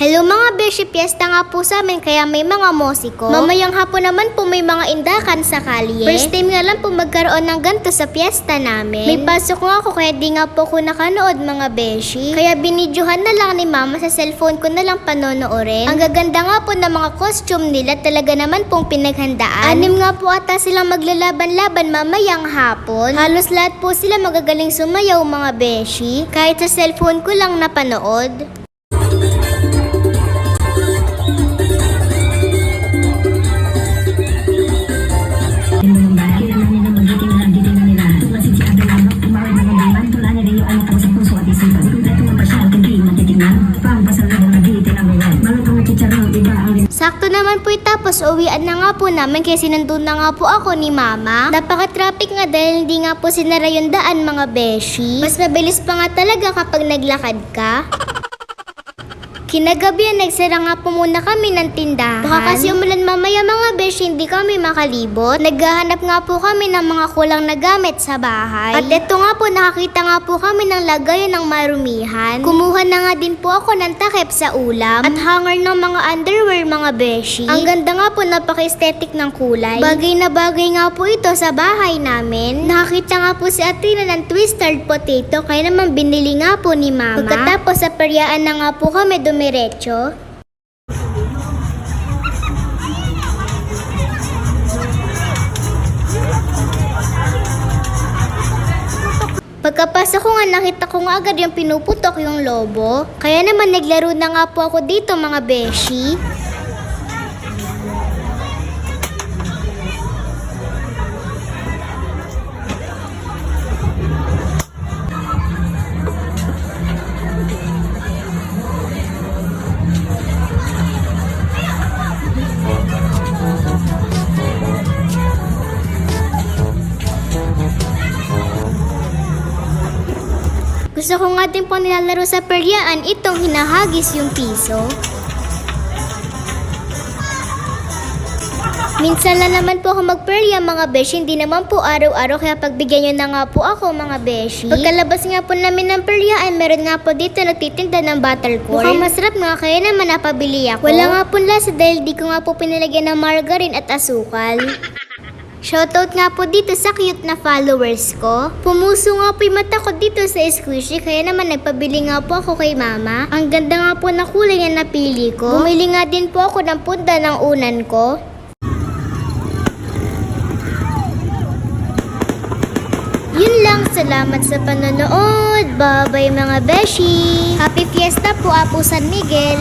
Hello mga beshi, piyesta nga po sa amin kaya may mga musiko. Mamayang hapon naman po may mga indakan sa kalye. First time nga lang po magkaroon ng ganto sa piyesta namin. May pasok nga ako kaya di nga po ko nakanood mga beshi. Kaya binidyohan na lang ni mama sa cellphone ko na lang panonoorin. Ang gaganda nga po ng mga costume nila talaga naman pong pinaghandaan. Anim nga po ata silang maglalaban-laban mamayang hapon. Halos lahat po sila magagaling sumayaw mga beshi. Kahit sa cellphone ko lang napanood. Sakto naman po tapos uwian na nga po namin kasi nandun na nga po ako ni mama. Napaka-traffic nga dahil hindi nga po sinara yung daan mga beshi. Mas mabilis pa nga talaga kapag naglakad ka. Kinagabihan, nagsara nga po muna kami ng tindahan. Baka kasi umulan mamaya mga beshi, hindi kami makalibot. Naghahanap nga po kami ng mga kulang na gamit sa bahay. At eto nga po, nakakita nga po kami ng lagayan ng marumihan. Kumuha na nga din po ako ng takip sa ulam. At hanger ng mga underwear mga beshi. Ang ganda nga po, napaka-aesthetic ng kulay. Bagay na bagay nga po ito sa bahay namin. Nakakita nga po si Atrina ng twisted potato, kaya naman binili nga po ni mama. Pagkatapos sa peryaan na nga po kami dumiretso. Pagkapasok ko nga nakita ko nga agad yung pinuputok yung lobo. Kaya naman naglaro na nga po ako dito mga beshi. Gusto ko nga din po nilalaro sa peryaan itong hinahagis yung piso. Minsan lang naman po ako magperya mga beshi, hindi naman po araw-araw kaya pagbigyan nyo na nga po ako mga beshi. Pagkalabas nga po namin ng peryaan, meron nga po dito nagtitinda ng butter corn. Mukhang masarap nga kaya naman napabili ako. Wala nga po lasa dahil di ko nga po pinalagyan ng margarine at asukal. Shoutout nga po dito sa cute na followers ko. Pumuso nga po yung mata ko dito sa squishy kaya naman nagpabili nga po ako kay mama. Ang ganda nga po na kulay na napili ko. Bumili nga din po ako ng punta ng unan ko. Yun lang, salamat sa panonood. Bye-bye mga beshi. Happy Fiesta po, Apo San Miguel.